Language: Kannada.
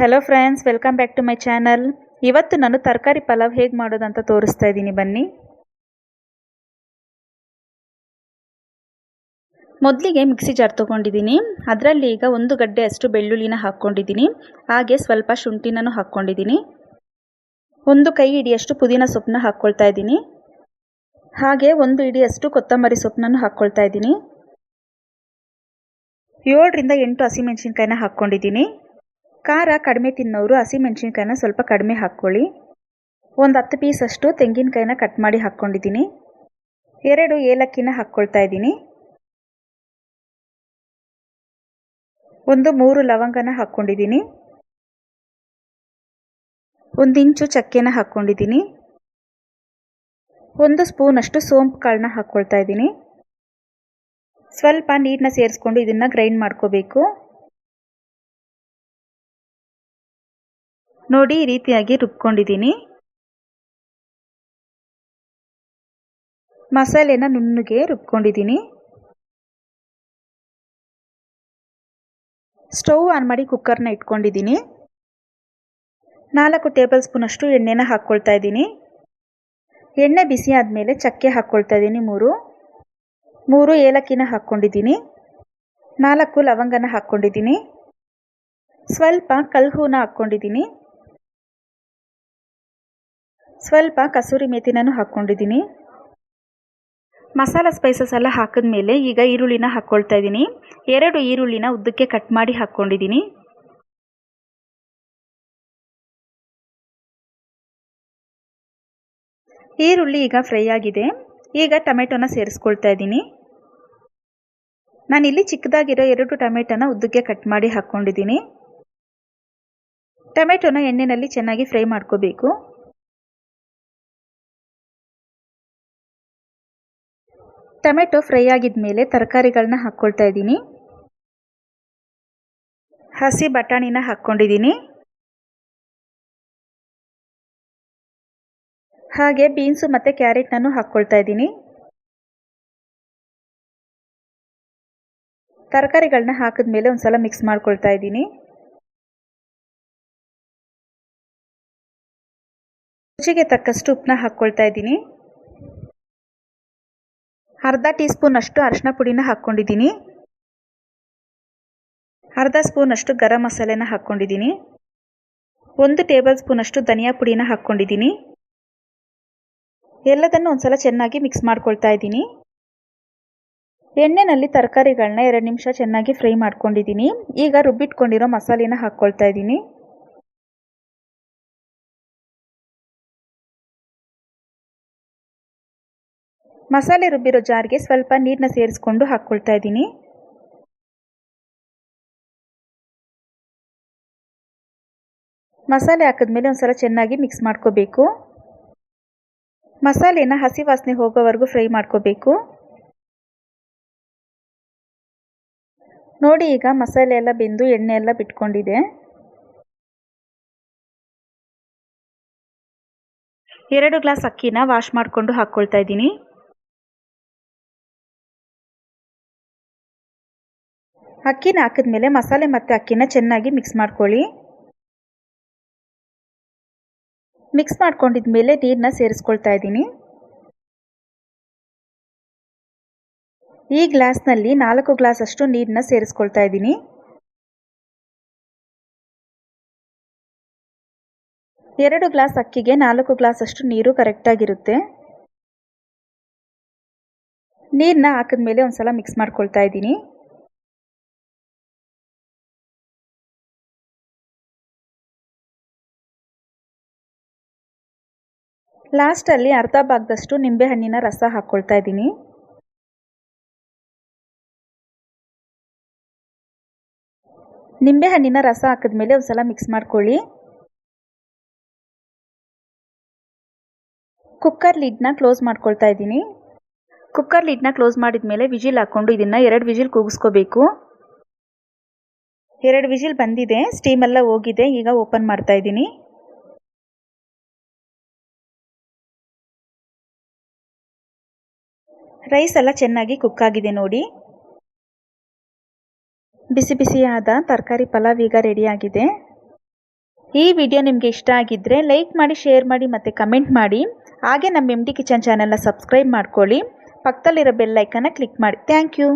Hello friends welcome back to my channel ಇವತ್ತು ನಾನು ತರಕಾರಿ ಪಲಾವ್ ಹೇಗೆ ಮಾಡೋದಂತ ತೋರಿಸ್ತಾ ಇದ್ದೀನಿ, ಬನ್ನಿ. ಮೊದಲಿಗೆ ಮಿಕ್ಸಿ ಜಾರ್ ತೊಗೊಂಡಿದ್ದೀನಿ. ಅದರಲ್ಲಿ ಈಗ ಒಂದು ಗಡ್ಡೆ ಅಷ್ಟು ಬೆಳ್ಳುಳ್ಳಿನ ಹಾಕ್ಕೊಂಡಿದ್ದೀನಿ. ಹಾಗೆ ಸ್ವಲ್ಪ ಶುಂಠಿನೂ ಹಾಕ್ಕೊಂಡಿದ್ದೀನಿ. ಒಂದು ಕೈ ಹಿಡಿಯಷ್ಟು ಪುದೀನ ಸೊಪ್ಪನ್ನ ಹಾಕ್ಕೊಳ್ತಾ ಇದ್ದೀನಿ. ಹಾಗೆ ಒಂದು ಹಿಡಿಯಷ್ಟು ಕೊತ್ತಂಬರಿ ಸೊಪ್ಪನ್ನು ಹಾಕ್ಕೊಳ್ತಾ ಇದ್ದೀನಿ. ಏಳರಿಂದ ಎಂಟು ಹಸಿಮೆಣಸಿನ್ಕಾಯಿನ ಹಾಕ್ಕೊಂಡಿದ್ದೀನಿ. ಖಾರ ಕಡಿಮೆ ತಿನ್ನೋರು ಹಸಿಮೆಣ್ಸಿನ್ಕಾಯಿನ ಸ್ವಲ್ಪ ಕಡಿಮೆ ಹಾಕ್ಕೊಳ್ಳಿ. ಒಂದು ಹತ್ತು ಪೀಸಷ್ಟು ತೆಂಗಿನಕಾಯಿನ ಕಟ್ ಮಾಡಿ ಹಾಕ್ಕೊಂಡಿದ್ದೀನಿ. ಎರಡು ಏಲಕ್ಕಿನ ಹಾಕ್ಕೊಳ್ತಾ ಇದ್ದೀನಿ. ಒಂದು ಮೂರು ಲವಂಗನ ಹಾಕ್ಕೊಂಡಿದ್ದೀನಿ. ಒಂದು ಇಂಚು ಚಕ್ಕೆನ ಹಾಕ್ಕೊಂಡಿದ್ದೀನಿ. ಒಂದು ಸ್ಪೂನಷ್ಟು ಸೋಂಪು ಕಾಳನ್ನ ಹಾಕ್ಕೊಳ್ತಾ ಇದ್ದೀನಿ. ಸ್ವಲ್ಪ ನೀರನ್ನ ಸೇರಿಸ್ಕೊಂಡು ಇದನ್ನು ಗ್ರೈಂಡ್ ಮಾಡ್ಕೋಬೇಕು. ನೋಡಿ ಈ ರೀತಿಯಾಗಿ ರುಬ್ಕೊಂಡಿದ್ದೀನಿ. ಮಸಾಲೆನ ನುಣ್ಣಗೆ ರುಬ್ಕೊಂಡಿದ್ದೀನಿ. ಸ್ಟವ್ ಆನ್ ಮಾಡಿ ಕುಕ್ಕರ್ನ ಇಟ್ಕೊಂಡಿದ್ದೀನಿ. ನಾಲ್ಕು ಟೇಬಲ್ ಸ್ಪೂನಷ್ಟು ಎಣ್ಣೆನ ಹಾಕ್ಕೊಳ್ತಾ ಇದ್ದೀನಿ. ಎಣ್ಣೆ ಬಿಸಿ ಆದಮೇಲೆ ಚಕ್ಕೆ ಹಾಕ್ಕೊಳ್ತಾ ಇದ್ದೀನಿ ಮೂರು. ಮೂರು ಏಲಕ್ಕಿನ ಹಾಕ್ಕೊಂಡಿದ್ದೀನಿ. ನಾಲ್ಕು ಲವಂಗನ ಹಾಕ್ಕೊಂಡಿದ್ದೀನಿ. ಸ್ವಲ್ಪ ಕಲ್ಹೂನ ಹಾಕ್ಕೊಂಡಿದ್ದೀನಿ. ಸ್ವಲ್ಪ ಕಸೂರಿ ಮೇಥಿನೂ ಹಾಕ್ಕೊಂಡಿದ್ದೀನಿ. ಮಸಾಲ ಸ್ಪೈಸಸ್ ಎಲ್ಲ ಹಾಕಿದ್ಮೇಲೆ ಈಗ ಈರುಳ್ಳಿನ ಹಾಕ್ಕೊಳ್ತಾ ಇದ್ದೀನಿ. ಎರಡು ಈರುಳ್ಳಿನ ಉದ್ದಕ್ಕೆ ಕಟ್ ಮಾಡಿ ಹಾಕ್ಕೊಂಡಿದ್ದೀನಿ. ಈರುಳ್ಳಿ ಈಗ ಫ್ರೈ ಆಗಿದೆ. ಈಗ ಟೊಮೆಟೊನ ಸೇರಿಸ್ಕೊಳ್ತಾ ಇದ್ದೀನಿ. ನಾನಿಲ್ಲಿ ಚಿಕ್ಕದಾಗಿರೋ ಎರಡು ಟೊಮೆಟೊನ ಉದ್ದಕ್ಕೆ ಕಟ್ ಮಾಡಿ ಹಾಕ್ಕೊಂಡಿದ್ದೀನಿ. ಟೊಮೆಟೊನ ಎಣ್ಣೆಯಲ್ಲಿ ಚೆನ್ನಾಗಿ ಫ್ರೈ ಮಾಡ್ಕೋಬೇಕು. ಟೊಮೆಟೊ ಫ್ರೈ ಆಗಿದ ಮೇಲೆ ತರಕಾರಿಗಳನ್ನ ಹಾಕ್ಕೊಳ್ತಾ ಇದ್ದೀನಿ. ಹಸಿ ಬಟಾಣಿನ ಹಾಕ್ಕೊಂಡಿದ್ದೀನಿ. ಹಾಗೆ ಬೀನ್ಸು ಮತ್ತು ಕ್ಯಾರೆಟ್ನನ್ನು ಹಾಕ್ಕೊಳ್ತಾ ಇದ್ದೀನಿ. ತರಕಾರಿಗಳನ್ನ ಹಾಕಿದ್ಮೇಲೆ ಒಂದು ಸಲ ಮಿಕ್ಸ್ ಮಾಡ್ಕೊಳ್ತಾ ಇದ್ದೀನಿ. ರುಚಿಗೆ ತಕ್ಕಷ್ಟು ಉಪ್ಪನ್ನ ಹಾಕ್ಕೊಳ್ತಾ ಇದ್ದೀನಿ. ಅರ್ಧ ಟೀ ಸ್ಪೂನಷ್ಟು ಅರಿಶಿನ ಪುಡಿನ ಹಾಕ್ಕೊಂಡಿದ್ದೀನಿ. ಅರ್ಧ ಸ್ಪೂನಷ್ಟು ಗರಂ ಮಸಾಲೆನ ಹಾಕ್ಕೊಂಡಿದ್ದೀನಿ. ಒಂದು ಟೇಬಲ್ ಸ್ಪೂನಷ್ಟು ಧನಿಯಾ ಪುಡಿನ ಹಾಕ್ಕೊಂಡಿದ್ದೀನಿ. ಎಲ್ಲದನ್ನು ಒಂದ್ಸಲ ಚೆನ್ನಾಗಿ ಮಿಕ್ಸ್ ಮಾಡ್ಕೊಳ್ತಾ ಇದ್ದೀನಿ. ಎಣ್ಣೆನಲ್ಲಿ ತರಕಾರಿಗಳನ್ನ ಎರಡು ನಿಮಿಷ ಚೆನ್ನಾಗಿ ಫ್ರೈ ಮಾಡ್ಕೊಂಡಿದ್ದೀನಿ. ಈಗ ರುಬ್ಬಿಟ್ಕೊಂಡಿರೋ ಮಸಾಲೆನ ಹಾಕ್ಕೊಳ್ತಾ ಇದ್ದೀನಿ. ಮಸಾಲೆ ರುಬ್ಬಿರೋ ಜಾರ್ಗೆ ಸ್ವಲ್ಪ ನೀರನ್ನ ಸೇರಿಸ್ಕೊಂಡು ಹಾಕ್ಕೊಳ್ತಾ ಇದ್ದೀನಿ. ಮಸಾಲೆ ಹಾಕಿದ್ಮೇಲೆ ಒಂದ್ಸಲ ಚೆನ್ನಾಗಿ ಮಿಕ್ಸ್ ಮಾಡ್ಕೋಬೇಕು. ಮಸಾಲೆನ ಹಸಿ ವಾಸನೆ ಹೋಗೋವರೆಗೂ ಫ್ರೈ ಮಾಡ್ಕೋಬೇಕು. ನೋಡಿ ಈಗ ಮಸಾಲೆ ಎಲ್ಲ ಬೆಂದು ಎಣ್ಣೆ ಎಲ್ಲ ಬಿಟ್ಕೊಂಡಿದೆ. ಎರಡು ಗ್ಲಾಸ್ ಅಕ್ಕಿನ ವಾಶ್ ಮಾಡಿಕೊಂಡು ಹಾಕ್ಕೊಳ್ತಾ ಇದ್ದೀನಿ. ಅಕ್ಕಿನ ಹಾಕಿದ್ಮೇಲೆ ಮಸಾಲೆ ಮತ್ತು ಅಕ್ಕಿನ ಚೆನ್ನಾಗಿ ಮಿಕ್ಸ್ ಮಾಡ್ಕೊಳ್ಳಿ. ಮಿಕ್ಸ್ ಮಾಡ್ಕೊಂಡಿದ್ಮೇಲೆ ನೀರನ್ನ ಸೇರಿಸ್ಕೊಳ್ತಾ ಇದ್ದೀನಿ. ಈ ಗ್ಲಾಸ್ನಲ್ಲಿ ನಾಲ್ಕು ಗ್ಲಾಸ್ ಅಷ್ಟು ನೀರನ್ನ ಸೇರಿಸ್ಕೊಳ್ತಾ ಇದ್ದೀನಿ. ಎರಡು ಗ್ಲಾಸ್ ಅಕ್ಕಿಗೆ ನಾಲ್ಕು ಗ್ಲಾಸ್ ಅಷ್ಟು ನೀರು ಕರೆಕ್ಟಾಗಿರುತ್ತೆ ನೀರನ್ನ ಹಾಕಿದ್ಮೇಲೆ ಒಂದ್ಸಲ ಮಿಕ್ಸ್ ಮಾಡ್ಕೊಳ್ತಾ ಇದ್ದೀನಿ. ಲಾಸ್ಟಲ್ಲಿ ಅರ್ಧ ಭಾಗದಷ್ಟು ನಿಂಬೆಹಣ್ಣಿನ ರಸ ಹಾಕ್ಕೊಳ್ತಾ ಇದ್ದೀನಿ. ನಿಂಬೆಹಣ್ಣಿನ ರಸ ಹಾಕಿದ್ಮೇಲೆ ಒಂದು ಸಲ ಮಿಕ್ಸ್ ಮಾಡ್ಕೊಳ್ಳಿ ಕುಕ್ಕರ್ ಲಿಡ್ನ ಕ್ಲೋಸ್ ಮಾಡ್ಕೊಳ್ತಾ ಇದ್ದೀನಿ. ಕುಕ್ಕರ್ ಲಿಡ್ನ ಕ್ಲೋಸ್ ಮಾಡಿದ ಮೇಲೆ ವಿಜಿಲ್ ಹಾಕ್ಕೊಂಡು ಇದನ್ನು ಎರಡು ವಿಜಿಲ್ ಕೂಗಿಸ್ಕೋಬೇಕು. ಎರಡು ವಿಜಿಲ್ ಬಂದಿದೆ ಸ್ಟೀಮೆಲ್ಲ ಹೋಗಿದೆ, ಈಗ ಓಪನ್ ಮಾಡ್ತಾ ಇದ್ದೀನಿ. ರೈಸ್ ಎಲ್ಲ ಚೆನ್ನಾಗಿ ಕುಕ್ ಆಗಿದೆ ನೋಡಿ. ಬಿಸಿ ಬಿಸಿಯಾದ ತರಕಾರಿ ಪಲಾವ್ ಈಗ ರೆಡಿಯಾಗಿದೆ ಈ ವಿಡಿಯೋ ನಿಮಗೆ ಇಷ್ಟ ಆಗಿದ್ದರೆ ಲೈಕ್ ಮಾಡಿ ಶೇರ್ ಮಾಡಿ ಮತ್ತು ಕಮೆಂಟ್ ಮಾಡಿ. ಹಾಗೆ ನಮ್ಮ ಎಂ ಡಿ ಕಿಚನ್ ಚಾನಲ್ನ ಸಬ್ಸ್ಕ್ರೈಬ್ ಮಾಡ್ಕೊಳ್ಳಿ. ಪಕ್ಕದಲ್ಲಿರೋ ಬೆಲ್ ಐಕನ್ನ ಕ್ಲಿಕ್ ಮಾಡಿ. Thank you